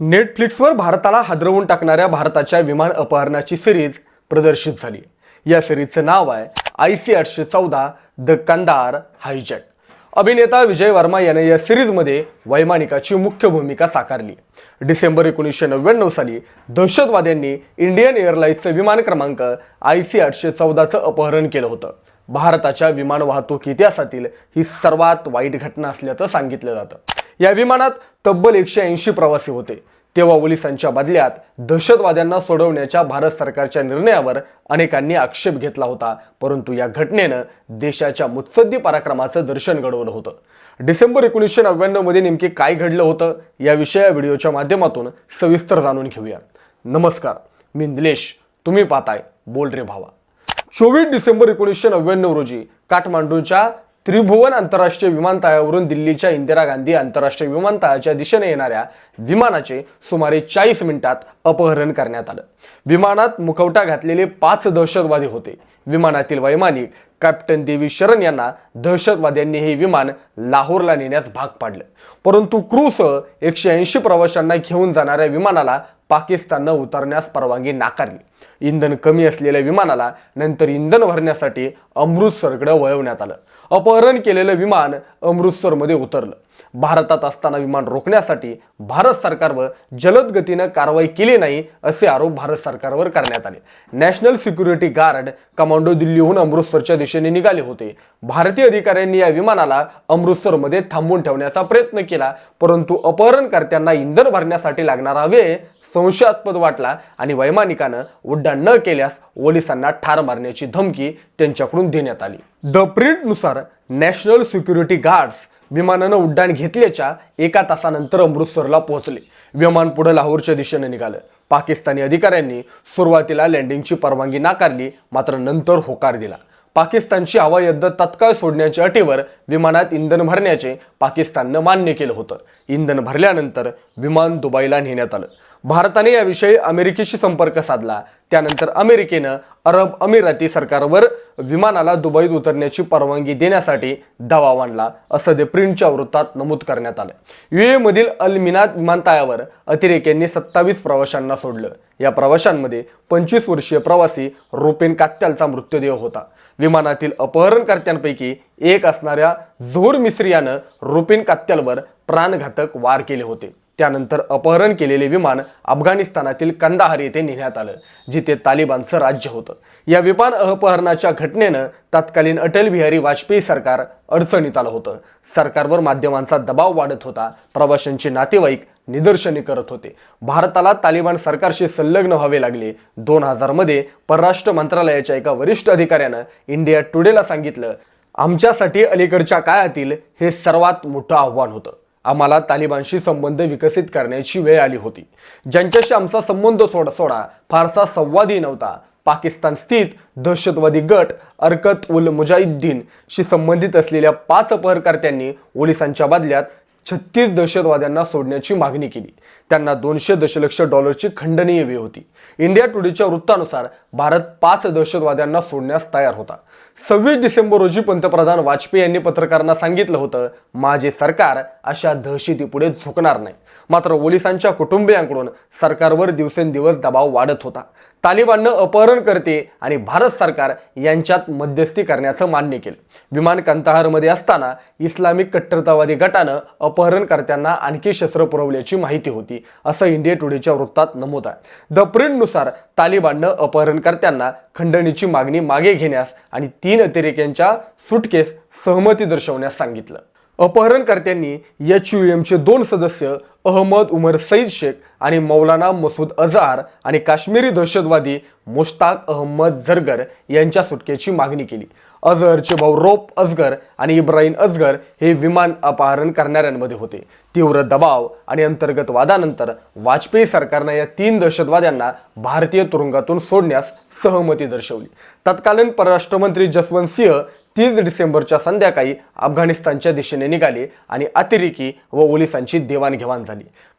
नेटफ्लिक्सवर भारताला हादरवून टाकणाऱ्या भारताच्या विमान अपहरणाची सिरीज प्रदर्शित झाली. या सिरीजचं नाव आहे आय सी आठशे चौदा द कंदार हायजॅक. अभिनेता विजय वर्मा याने या सिरीजमध्ये वैमानिकाची मुख्य भूमिका साकारली. डिसेंबर एकोणीसशे नव्याण्णव साली दहशतवाद्यांनी इंडियन एअरलाइन्सचं विमान क्रमांक आय सी आठशे चौदाचं अपहरण केलं होतं. भारताच्या विमान वाहतूक इतिहासातील ही सर्वात वाईट घटना असल्याचं सांगितलं जातं. या विमानात तब्बल एकशे ऐंशी प्रवासी होते. तेव्हा पोलिसांच्या बदल्यात दहशतवाद्यांना सोडवण्याच्या भारत सरकारच्या निर्णयावर अनेकांनी आक्षेप घेतला होता. परंतु या घटनेनं देशाच्या मुत्सद्दी पराक्रमाचं दर्शन घडवलं होतं. डिसेंबर एकोणीसशे नव्याण्णवमध्ये नेमके काय घडलं होतं याविषयी या व्हिडिओच्या माध्यमातून सविस्तर जाणून घेऊया. नमस्कार मी निलेश तुम्ही पाहताय बोल रे भावा. चोवीस डिसेंबर एकोणीसशे नव्याण्णव रोजी काठमांडूच्या त्रिभुवन आंतरराष्ट्रीय विमानतळावरून दिल्लीच्या इंदिरा गांधी आंतरराष्ट्रीय विमानतळाच्या दिशेने येणाऱ्या विमानाचे सुमारे चाळीस मिनिटात अपहरण करण्यात आलं. विमानात मुखवटा घातलेले पाच दहशतवादी होते. विमानातील वैमानिक कॅप्टन देवी शरण यांना दहशतवाद्यांनी हे विमान लाहोरला नेण्यास भाग पाडलं. परंतु क्रूसह एकशे ऐंशी प्रवाशांना घेऊन जाणाऱ्या विमानाला पाकिस्ताननं उतरण्यास परवानगी नाकारली. इंधन कमी असलेल्या विमानाला नंतर इंधन भरण्यासाठी अमृतसरकडे वळवण्यात आलं. अपहरण केलेलं विमान अमृतसरमध्ये उतरलं. भारतात असताना विमान रोखण्यासाठी भारत सरकारवर जलद गतीनं कारवाई केली नाही असे आरोप भारत सरकारवर करण्यात आले. नॅशनल सिक्युरिटी गार्ड कमांडो दिल्लीहून अमृतसरच्या दिशेने निघाले होते. भारतीय अधिकाऱ्यांनी या विमानाला अमृतसरमध्ये थांबवून ठेवण्याचा प्रयत्न केला परंतु अपहरणकर्त्यांना इंधन भरण्यासाठी लागणारा वेळ संशयास्पद वाटला आणि वैमानिकानं उड्डाण न केल्यास पोलिसांना ठार मारण्याची धमकी त्यांच्याकडून देण्यात आली. द प्रिंटनुसार नॅशनल सिक्युरिटी गार्ड्स विमानानं उड्डाण घेतल्याच्या एका तासानंतर अमृतसरला पोहोचले. विमान पुढे लाहोरच्या दिशेने निघालं. पाकिस्तानी अधिकाऱ्यांनी सुरुवातीला लँडिंगची परवानगी नाकारली मात्र नंतर होकार दिला. पाकिस्तानची हवाई हद्द तत्काळ सोडण्याच्या अटीवर विमानात इंधन भरण्याचे पाकिस्ताननं मान्य केलं होतं. इंधन भरल्यानंतर विमान दुबईला नेण्यात आलं. भारताने याविषयी अमेरिकेशी संपर्क साधला. त्यानंतर अमेरिकेनं अरब अमिराती सरकारवर विमानाला दुबईत उतरण्याची परवानगी देण्यासाठी दवा आणला असं दे प्रिंटच्या वृत्तात नमूद करण्यात आलं. युए मधील अल विमानतळावर अतिरेक्यांनी सत्तावीस प्रवाशांना सोडलं. या प्रवाशांमध्ये पंचवीस वर्षीय प्रवासी रुपेन कात्यालचा मृत्यूदेह होता. विमानातील अपहरणकर्त्यांपैकी एक असणाऱ्या झोर मिस्रियानं रुपेन कात्यालवर प्राणघातक वार केले होते. त्यानंतर अपहरण केलेले विमान अफगाणिस्तानातील कंदाहार येथे नेण्यात आलं जिथे तालिबानचं राज्य होतं. या विमान अपहरणाच्या घटनेनं तत्कालीन अटल बिहारी वाजपेयी सरकार अडचणीत आलं होतं. सरकारवर माध्यमांचा दबाव वाढत होता. प्रवाशांचे नातेवाईक निदर्शने करत होते. भारताला तालिबान सरकारशी संलग्न व्हावे लागले. दोन हजारमध्ये परराष्ट्र मंत्रालयाच्या एका वरिष्ठ अधिकाऱ्यानं इंडिया टुडेला सांगितलं आमच्यासाठी अलीकडच्या काळातील हे सर्वात मोठं आव्हान होतं. आम्हाला तालिबानशी संबंध विकसित करण्याची वेळ आली होती. ज्यांच्याशी आमचा संबंध थोडा सोडा फारसा संवादही नव्हता. पाकिस्तान स्थित दहशतवादी गट अरकत उल मुजाहिद्दीन शी संबंधित असलेल्या पाच अपहरकर्त्यांनी पोलिसांच्या बदल्यात छत्तीस दहशतवाद्यांना सोडण्याची मागणी केली. त्यांना दोनशे दशलक्ष डॉलरची खंडनीय वेळ होती. इंडिया टुडेच्या वृत्तानुसार भारत पाच दहशतवाद्यांना सोडण्यास तयार होता. सव्वीस डिसेंबर रोजी पंतप्रधान वाजपेयी यांनी पत्रकारांना सांगितलं होतं माझे सरकार अशा दहशतीपुढे झुकणार नाही. मात्र पोलिसांच्या कुटुंबियांकडून सरकारवर दिवसेंदिवस दबाव वाढत होता. तालिबाननं अपहरण करते आणि भारत सरकार यांच्यात मध्यस्थी करण्याचं मान्य केलं. विमान कंताहारमध्ये असताना इस्लामिक कट्टरतावादी गटानं अपहरणकर्त्यांना आणखी शस्त्र पुरवल्याची माहिती होती असं इंडिया टुडेच्या वृत्तात नमूद आहे. द प्रिंटनुसार तालिबाननं अपहरणकर्त्यांना खंडणीची मागणी मागे घेण्यास आणि तीन अतिरेक्यांच्या सुटकेस सहमती दर्शवण्यास सांगितलं. अपहरणकर्त्यांनी एच यू एमचे दोन सदस्य अहमद उमर सईद शेख आणि मौलाना मसूद अझार आणि काश्मीरी दहशतवादी मुश्ताक अहमद झरगर यांच्या सुटकेची मागणी केली. अझहरचे भाऊ रोप अजगर आणि इब्राहिम अजगर हे विमान अपहरण करणाऱ्यांमध्ये होते. तीव्र दबाव आणि अंतर्गत वादानंतर वाजपेयी सरकारनं या तीन दहशतवाद्यांना भारतीय तुरुंगातून सोडण्यास सहमती दर्शवली. तत्कालीन परराष्ट्रमंत्री जसवंत सिंह तीस डिसेंबरच्या संध्याकाळी अफगाणिस्तानच्या दिशेने निघाले आणि अतिरेकी व पोलिसांची देवाणघेवाण झाली.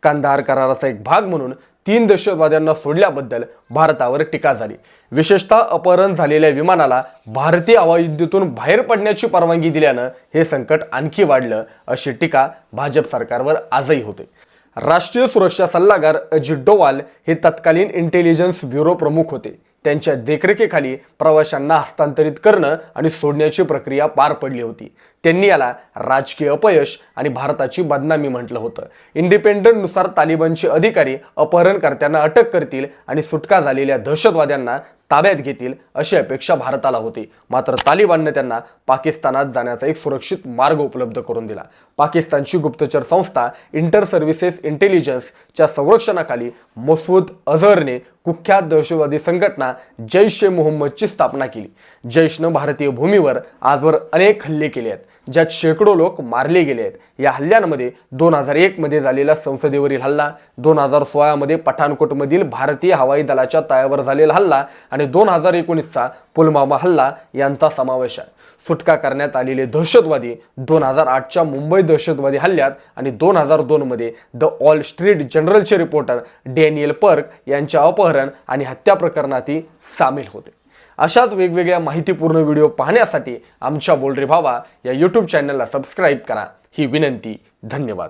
कांदाहार कराराचा एक भाग म्हणून तीन दहशतवाद्यांना सोडल्याबद्दल भारतावर टीका झाली. विशेषतः अपहरण झालेल्या विमानाला भारतीय हवायुद्धतून बाहेर पडण्याची परवानगी दिल्यानं हे संकट आणखी वाढलं अशी टीका भाजप सरकारवर आजही होते. राष्ट्रीय सुरक्षा सल्लागार अजित डोवाल हे तत्कालीन इंटेलिजन्स ब्युरो प्रमुख होते. त्यांच्या देखरेखीखाली प्रवाशांना हस्तांतरित करणं आणि सोडण्याची प्रक्रिया पार पडली होती. त्यांनी याला राजकीय अपयश आणि भारताची बदनामी म्हटलं होतं. इंडिपेंडंटनुसार तालिबानचे अधिकारी अपहरणकर्त्यांना अटक करतील आणि सुटका झालेल्या दहशतवाद्यांना ताब्यात घेतील अशी अपेक्षा भारताला होती. मात्र तालिबानने त्यांना पाकिस्तानात जाण्याचा एक सुरक्षित मार्ग उपलब्ध करून दिला. पाकिस्तानची गुप्तचर संस्था इंटर सर्व्हिसेस इंटेलिजन्सच्या संरक्षणाखाली मसूद अझहरने कुख्यात दहशतवादी संघटना जैश ए मोहम्मदची स्थापना केली. जैशनं भारतीय भूमीवर आजवर अनेक हल्ले केले आहेत. ज्यात शेकडो लोक मारले गेले आहेत. या हल्ल्यांमध्ये दोन हजार एकमध्ये झालेला संसदेवरील हल्ला दोन हजार सोळामध्ये पठाणकोटमधील भारतीय हवाई दलाच्या तळावर झालेला हल्ला आणि दोन हजार एकोणीसचा पुलवामा हल्ला यांचा समावेश आहे. सुटका करण्यात आलेले दहशतवादी दोन हजार आठच्या मुंबई दहशतवादी हल्ल्यात आणि दोन हजार दोनमध्ये द ऑल स्ट्रीट जनरलचे रिपोर्टर डॅनियल पर्क यांच्या अपहरण आणि हत्या प्रकरणातही सामील होते. अशाच वेगवेगळ्या माहितीपूर्ण व्हिडिओ पाहण्यासाठी आमच्या बोलरे भावा या यूट्यूब चॅनलला सबस्क्राईब करा. ही विनंती. धन्यवाद.